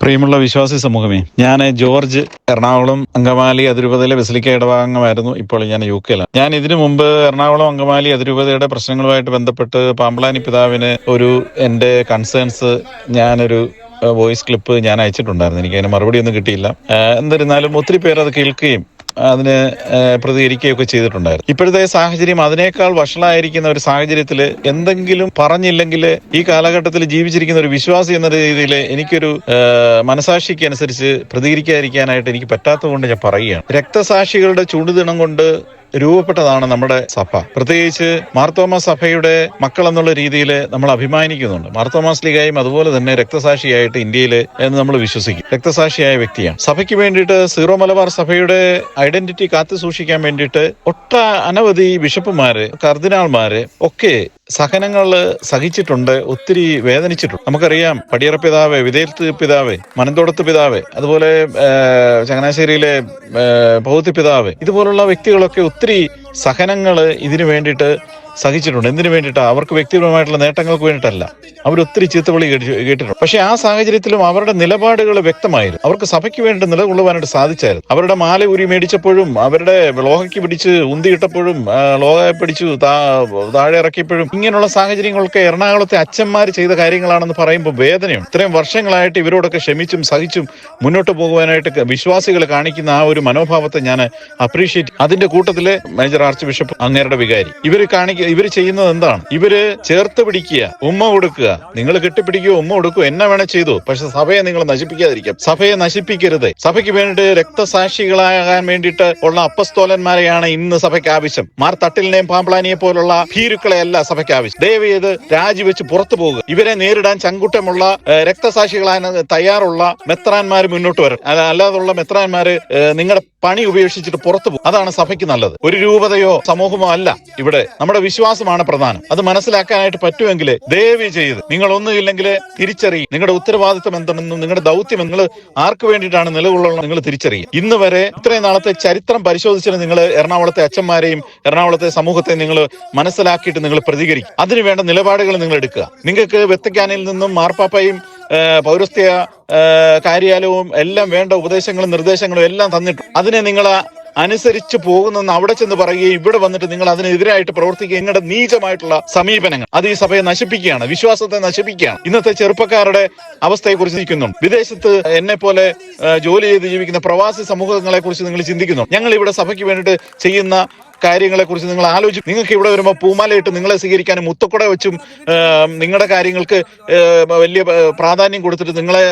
പ്രിയമുള്ള വിശ്വാസി സമൂഹമേ ഞാൻ ജോർജ് എറണാകുളം അങ്കമാലി അതിരൂപതയിലെ ബസിലിക്ക ഇടഭാഗമായിരുന്നു ഇപ്പോൾ ഞാൻ യു കെയിലാണ്. ഞാൻ ഇതിനു മുമ്പ് എറണാകുളം അങ്കമാലി അതിരൂപതയുടെ പ്രശ്നങ്ങളുമായിട്ട് ബന്ധപ്പെട്ട് പാമ്പളാനി പിതാവിന് ഒരു എന്റെ കൺസേൺസ് ഞാനൊരു വോയിസ് ക്ലിപ്പ് ഞാൻ അയച്ചിട്ടുണ്ടായിരുന്നു. എനിക്ക് അതിന് മറുപടി ഒന്നും കിട്ടിയില്ല എന്നിരുന്നാലും ഒത്തിരി പേർ അത് കേൾക്കുകയും അതിന് പ്രതികരിക്കുകയൊക്കെ ചെയ്തിട്ടുണ്ടായിരുന്നു. ഇപ്പോഴത്തെ സാഹചര്യം അതിനേക്കാൾ വഷളായിരിക്കുന്ന ഒരു സാഹചര്യത്തിൽ എന്തെങ്കിലും പറഞ്ഞില്ലെങ്കിൽ ഈ കാലഘട്ടത്തിൽ ജീവിച്ചിരിക്കുന്ന ഒരു വിശ്വാസി എന്ന രീതിയിൽ എനിക്കൊരു മനസാക്ഷിക്ക് അനുസരിച്ച് പ്രതികരിക്കാതിരിക്കാനായിട്ട് എനിക്ക് പറ്റാത്തതുകൊണ്ട് ഞാൻ പറയുകയാണ്. രക്തസാക്ഷികളുടെ ചൂടുദിനം കൊണ്ട് രൂപപ്പെട്ടതാണ് നമ്മുടെ സഭ. പ്രത്യേകിച്ച് മാർത്തോമ സഭയുടെ മക്കൾ എന്നുള്ള രീതിയിൽ നമ്മൾ അഭിമാനിക്കുന്നുണ്ട്. മാർത്തോമാസ് ലീഗായും അതുപോലെ തന്നെ രക്തസാക്ഷിയായിട്ട് ഇന്ത്യയിൽ എന്ന് നമ്മൾ വിശ്വസിക്കും. രക്തസാക്ഷിയായ വ്യക്തിയാണ്. സഭയ്ക്ക് വേണ്ടിയിട്ട് സീറോ മലബാർ സഭയുടെ ഐഡന്റിറ്റി കാത്തു സൂക്ഷിക്കാൻ വേണ്ടിയിട്ട് ഒട്ട അനവധി ബിഷപ്പുമാര് കർദിനാൾമാര് ഒക്കെ സഹനങ്ങൾ സഹിച്ചിട്ടുണ്ട് ഒത്തിരി വേദനിച്ചിട്ടുണ്ട്. നമുക്കറിയാം പടിയറ പിതാവ് വിധേയത്ത് പിതാവ് മനന്തോടത്ത് പിതാവ് അതുപോലെ ചങ്ങനാശ്ശേരിയിലെ ഭൗതി പിതാവ് ഇതുപോലുള്ള വ്യക്തികളൊക്കെ ഒത്തിരി സഹനങ്ങൾ ഇതിനു വേണ്ടിയിട്ട് സഹിച്ചിട്ടുണ്ട്. എന്തിനു വേണ്ടിയിട്ടാ? അവർക്ക് വ്യക്തിപരമായിട്ടുള്ള നേട്ടങ്ങൾക്ക് വേണ്ടിയിട്ടല്ല. അവർ ഒത്തിരി ചീത്തവിളി കേട്ടിട്ടുണ്ട്. പക്ഷെ ആ സാഹചര്യത്തിലും അവരുടെ നിലപാടുകൾ വ്യക്തമായിരുന്നു. അവർക്ക് സഭയ്ക്ക് വേണ്ടി നിലകൊള്ളുവാനായിട്ട് സാധിച്ചായിരുന്നു. അവരുടെ മാല ഉരി മേടിച്ചപ്പോഴും അവരുടെ ലോഹയ്ക്ക് പിടിച്ച് ഉന്തിയിട്ടപ്പോഴും ലോഹയെ പിടിച്ചു താഴെ ഇറക്കിയപ്പോഴും ഇങ്ങനെയുള്ള സാഹചര്യങ്ങളൊക്കെ എറണാകുളത്തെ അച്ഛന്മാർ ചെയ്ത കാര്യങ്ങളാണെന്ന് പറയുമ്പോൾ വേദനയുണ്ട്. ഇത്രയും വർഷങ്ങളായിട്ട് ഇവരോടൊക്കെ ക്ഷമിച്ചും സഹിച്ചും മുന്നോട്ട് പോകുവാനായിട്ട് വിശ്വാസികൾ കാണിക്കുന്ന ആ ഒരു മനോഭാവത്തെ ഞാൻ അപ്രീഷിയേറ്റ് അതിന്റെ കൂട്ടത്തിൽ മേജർ ആർച്ച് ബിഷപ്പ് അങ്ങേരുടെ വികാരി. ഇവർ കാണിക്ക ഇവർ ചെയ്യുന്നത് എന്താണ്? ഇവർ ചേർത്ത് പിടിക്കുക ഉമ്മ കൊടുക്കുക. നിങ്ങൾ കെട്ടിപ്പിടിക്കുക ഉമ്മ കൊടുക്കുക എന്നെ വേണേ ചെയ്തു. പക്ഷെ സഭയെ നിങ്ങൾ നശിപ്പിക്കാതിരിക്കാം സഭയെ നശിപ്പിക്കരുത്. സഭയ്ക്ക് വേണ്ടി രക്തസാക്ഷികളാകാൻ വേണ്ടിയിട്ട് ഉള്ള അപ്പസ്തോലന്മാരെയാണ് ഇന്ന് സഭയ്ക്ക് ആവശ്യം. മാർ തട്ടിലിനെയും പാമ്പ്ലാനിയെ പോലുള്ള ഭീരുക്കളെ അല്ല സഭയ്ക്ക് ആവശ്യം. ദയവ് ചെയ്ത് രാജിവെച്ച് പുറത്തു പോകുക. ഇവരെ നേരിടാൻ ചങ്കുട്ടമുള്ള രക്തസാക്ഷികളായ തയ്യാറുള്ള മെത്രാന്മാർ മുന്നോട്ട് വരും അല്ലാതെ അല്ലാതുള്ള മെത്രാന്മാര് നിങ്ങളുടെ പണി ഉപേക്ഷിച്ചിട്ട് പുറത്തു പോകും. അതാണ് സഭയ്ക്ക് നല്ലത്. ഒരു രൂപതയോ സമൂഹമോ അല്ല ഇവിടെ. നമ്മുടെ വിശ്വാസമാണ് പ്രധാനം. അത് മനസ്സിലാക്കാനായിട്ട് പറ്റുമെങ്കിൽ ദയവ് ചെയ്ത്. നിങ്ങൾ ഒന്നുമില്ലെങ്കിൽ തിരിച്ചറിയും. നിങ്ങളുടെ ഉത്തരവാദിത്വം എന്താണെന്നും നിങ്ങളുടെ ദൗത്യം നിങ്ങൾ ആർക്ക് വേണ്ടിയിട്ടാണ് നിലകൊള്ളുന്നത് നിങ്ങൾ തിരിച്ചറിയും. ഇന്ന് വരെ ഇത്രയും നാളത്തെ ചരിത്രം പരിശോധിച്ചിട്ട് നിങ്ങൾ എറണാകുളത്തെ അച്ഛന്മാരെയും എറണാകുളത്തെ സമൂഹത്തെ നിങ്ങൾ മനസ്സിലാക്കിയിട്ട് നിങ്ങൾ പ്രതികരിക്കും. അതിനുവേണ്ട നിലപാടുകൾ നിങ്ങൾ എടുക്കുക. നിങ്ങൾക്ക് വെത്തക്കാനിൽ നിന്നും മാർപ്പാപ്പയും പൗരസ്ത്യ കാര്യാലയവും എല്ലാം വേണ്ട ഉപദേശങ്ങളും നിർദ്ദേശങ്ങളും എല്ലാം തന്നിട്ടു അതിനെ നിങ്ങൾ അനുസരിച്ച് പോകുന്നെന്ന് അവിടെ ചെന്ന് പറയുകയും ഇവിടെ വന്നിട്ട് നിങ്ങൾ അതിനെതിരായിട്ട് പ്രവർത്തിക്കുകയും നിങ്ങളുടെ നീചമായിട്ടുള്ള സമീപനങ്ങൾ. അത് ഈ സഭയെ നശിപ്പിക്കുകയാണ്. വിശ്വാസത്തെ നശിപ്പിക്കുകയാണ്. ഇന്നത്തെ ചെറുപ്പക്കാരുടെ അവസ്ഥയെ കുറിച്ച് ചിന്തിക്കുന്നുണ്ട് വിദേശത്ത് എന്നെ പോലെ ജോലി ചെയ്ത് ജീവിക്കുന്ന പ്രവാസി സമൂഹങ്ങളെ കുറിച്ച് നിങ്ങൾ ചിന്തിക്കുന്നു. ഞങ്ങൾ ഇവിടെ സഭയ്ക്ക് വേണ്ടിയിട്ട് ചെയ്യുന്ന കാര്യങ്ങളെ കുറിച്ച് നിങ്ങൾ ആലോചിക്കും നിങ്ങൾക്ക് ഇവിടെ വരുമ്പോൾ പൂമാലയിട്ട് നിങ്ങളെ സ്വീകരിക്കാനും മുത്തക്കുട വെച്ചും നിങ്ങളുടെ കാര്യങ്ങൾക്ക് വലിയ പ്രാധാന്യം കൊടുത്തിട്ട് നിങ്ങളെ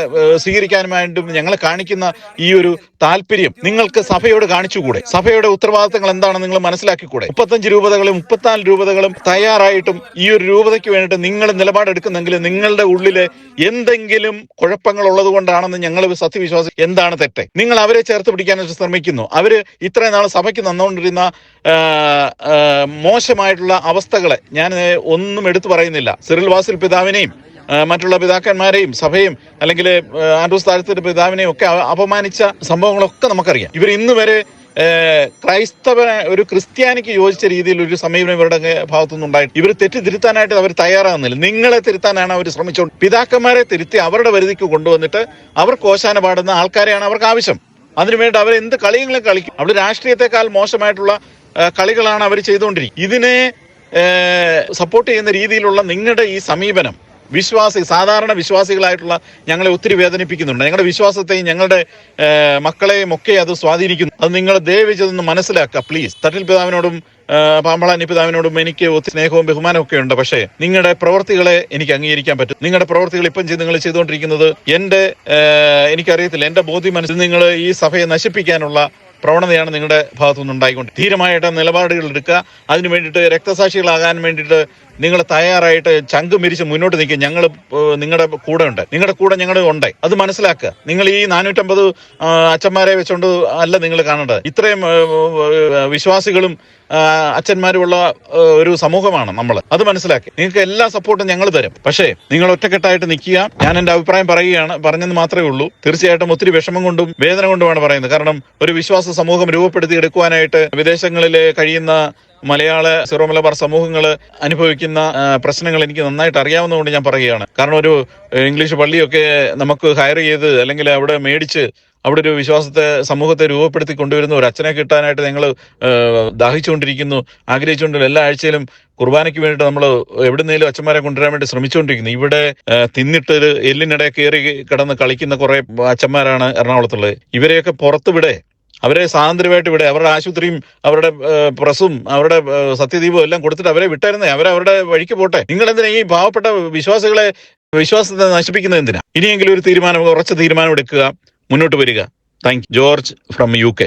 സ്വീകരിക്കാനുമായിട്ടും ഞങ്ങൾ കാണിക്കുന്ന ഈ ഒരു താല്പര്യം നിങ്ങൾക്ക് സഭയോട് കാണിച്ചുകൂടെ? സഭയുടെ ഉത്തരവാദിത്തങ്ങൾ എന്താണെന്ന് നിങ്ങൾ മനസ്സിലാക്കിക്കൂടെ? മുപ്പത്തഞ്ച് രൂപതകളും മുപ്പത്തിനാല് രൂപതകളും തയ്യാറായിട്ടും ഈ ഒരു രൂപതയ്ക്ക് വേണ്ടിയിട്ട് നിങ്ങൾ നിലപാടെടുക്കുന്നെങ്കിൽ നിങ്ങളുടെ ഉള്ളിലെ എന്തെങ്കിലും കുഴപ്പങ്ങൾ ഉള്ളത് കൊണ്ടാണെന്ന് ഞങ്ങൾ സത്യവിശ്വാസം എന്താണ് തെറ്റ്? നിങ്ങൾ അവരെ ചേർത്ത് പിടിക്കാനായിട്ട് ശ്രമിക്കുന്നു. അവർ ഇത്രയും നാൾ സഭയ്ക്ക് നന്നുകൊണ്ടിരുന്ന മോശമായിട്ടുള്ള അവസ്ഥകളെ ഞാൻ ഒന്നും എടുത്തു പറയുന്നില്ല. സിറിൽ വാസിൽ പിതാവിനെയും മറ്റുള്ള പിതാക്കന്മാരെയും സഭയും അല്ലെങ്കിൽ ആൻഡ്രൂസ് താഴത്തിന്റെ പിതാവിനെയും ഒക്കെ അപമാനിച്ച സംഭവങ്ങളൊക്കെ നമുക്കറിയാം. ഇവർ ഇന്ന് വരെ ക്രൈസ്തവ ഒരു ക്രിസ്ത്യാനിക്ക് യോജിച്ച രീതിയിൽ ഒരു സമീപനം ഇവരുടെ ഭാഗത്തുനിന്ന് ഉണ്ടായിട്ട് ഇവർ തെറ്റ് തിരുത്താനായിട്ട് അവർ തയ്യാറാകുന്നില്ല. നിങ്ങളെ തിരുത്താനാണ് അവർ ശ്രമിച്ചുകൊണ്ട് പിതാക്കന്മാരെ തിരുത്തി അവരുടെ വരുതിക്ക് കൊണ്ടുവന്നിട്ട് അവർ കോശാന പാടുന്ന ആൾക്കാരെയാണ് അവർക്ക് ആവശ്യം. അതിനുവേണ്ടി അവർ എന്ത് കളിയെങ്കിലും കളിക്കും. അവിടെ രാഷ്ട്രീയത്തെക്കാൾ മോശമായിട്ടുള്ള കളികളാണ് അവർ ചെയ്തുകൊണ്ടിരിക്കുന്നത് ഇതിനെ സപ്പോർട്ട് ചെയ്യുന്ന രീതിയിലുള്ള നിങ്ങളുടെ ഈ സമീപനം വിശ്വാസി സാധാരണ വിശ്വാസികളായിട്ടുള്ള ഞങ്ങളെ ഒത്തിരി വേദനിപ്പിക്കുന്നുണ്ട്. ഞങ്ങളുടെ വിശ്വാസത്തെയും ഞങ്ങളുടെ മക്കളെയും ഒക്കെ അത് സ്വാധീനിക്കുന്നു. അത് നിങ്ങൾ ദയവ് മനസ്സിലാക്കുക പ്ലീസ് തട്ടിൽ പിതാവിനോടും പാമ്പള പിതാവിനോടും എനിക്ക് ഒത്തിരി സ്നേഹവും ബഹുമാനവും ഒക്കെ ഉണ്ട്. പക്ഷേ നിങ്ങളുടെ പ്രവൃത്തികളെ എനിക്ക് അംഗീകരിക്കാൻ പറ്റും. നിങ്ങളുടെ പ്രവൃത്തികൾ ഇപ്പം ചെയ്ത് നിങ്ങൾ ചെയ്തുകൊണ്ടിരിക്കുന്നത് എന്റെ എനിക്കറിയത്തില്ല എന്റെ ബോധ്യം മനസ്സിൽ നിങ്ങൾ ഈ സഭയെ നശിപ്പിക്കാനുള്ള പ്രവണതയാണ് നിങ്ങളുടെ ഭാഗത്തുനിന്ന് ഉണ്ടായിക്കൊണ്ട് ധീരമായിട്ട് നിലപാടുകൾ എടുക്കുക. അതിന് വേണ്ടിയിട്ട് രക്തസാക്ഷികളാകാൻ വേണ്ടിയിട്ട് നിങ്ങൾ തയ്യാറായിട്ട് ചങ്ക് മിരിച്ച് മുന്നോട്ട് നിൽക്കുക ഞങ്ങൾ നിങ്ങളുടെ കൂടെ ഉണ്ട്. നിങ്ങളുടെ കൂടെ ഞങ്ങളുടെ ഉണ്ട്. അത് മനസ്സിലാക്കുക. നിങ്ങൾ ഈ നാനൂറ്റമ്പത് അച്ഛന്മാരെ വെച്ചുകൊണ്ട് അല്ല നിങ്ങൾ കാണേണ്ടത്. ഇത്രയും വിശ്വാസികളും അച്ഛന്മാരുമുള്ള ഒരു സമൂഹമാണ് നമ്മൾ അത് മനസ്സിലാക്കി. നിങ്ങൾക്ക് എല്ലാ സപ്പോർട്ടും ഞങ്ങൾ തരും. പക്ഷേ നിങ്ങൾ ഒറ്റക്കെട്ടായിട്ട് നിൽക്കുക. ഞാൻ എന്റെ അഭിപ്രായം പറയുകയാണ്. പറഞ്ഞെന്ന് മാത്രമേ ഉള്ളൂ. തീർച്ചയായിട്ടും ഒത്തിരി വിഷമം കൊണ്ടും വേദന കൊണ്ടുമാണ് പറയുന്നത്. കാരണം ഒരു വിശ്വാസ സമൂഹം രൂപപ്പെടുത്തി എടുക്കുവാനായിട്ട് വിദേശങ്ങളിൽ കഴിയുന്ന മലയാള സിറോ മലബാർ സമൂഹങ്ങൾ അനുഭവിക്കുന്ന പ്രശ്നങ്ങൾ എനിക്ക് നന്നായിട്ട് അറിയാവുന്നതുകൊണ്ട് ഞാൻ പറയുകയാണ്. കാരണം ഒരു ഇംഗ്ലീഷ് പള്ളിയൊക്കെ നമുക്ക് ഹയർ ചെയ്ത് അല്ലെങ്കിൽ അവിടെ മേടിച്ച് അവിടെ ഒരു വിശ്വാസത്തെ സമൂഹത്തെ രൂപപ്പെടുത്തി കൊണ്ടുവരുന്ന. ഒരു അച്ഛനെ കിട്ടാനായിട്ട് നിങ്ങൾ ദാഹിച്ചുകൊണ്ടിരിക്കുന്നു ആഗ്രഹിച്ചുകൊണ്ട് എല്ലാ ആഴ്ചയിലും കുർബാനയ്ക്ക് വേണ്ടിയിട്ട് നമ്മൾ എവിടുന്നേലും അച്ഛന്മാരെ കൊണ്ടുവരാൻ വേണ്ടി ശ്രമിച്ചുകൊണ്ടിരിക്കുന്നു. ഇവിടെ തിന്നിട്ട് ഒരു എല്ലിനിടെ കയറി കിടന്ന് കളിക്കുന്ന കുറെ അച്ഛന്മാരാണ് എറണാകുളത്തുള്ളത്. ഇവരെയൊക്കെ പുറത്തുവിടെ അവരെ സ്വാതന്ത്ര്യമായിട്ട് വിടേ അവരുടെ ആശുപത്രിയും അവരുടെ പ്രസും അവരുടെ സത്യദീപവും എല്ലാം കൊടുത്തിട്ട് അവരെ വിട്ടായിരുന്നേ. അവരെ അവരുടെ വഴിക്ക് പോട്ടെ. നിങ്ങൾ എന്തിനാ ഈ പാവപ്പെട്ട വിശ്വാസികളെ വിശ്വാസത്തെ നശിപ്പിക്കുന്നത് എന്തിനാ? ഇനിയെങ്കിലും ഒരു തീരുമാനം ഉറച്ച തീരുമാനം എടുക്കുക. മുന്നോട്ട് വരിക. Thank George from U K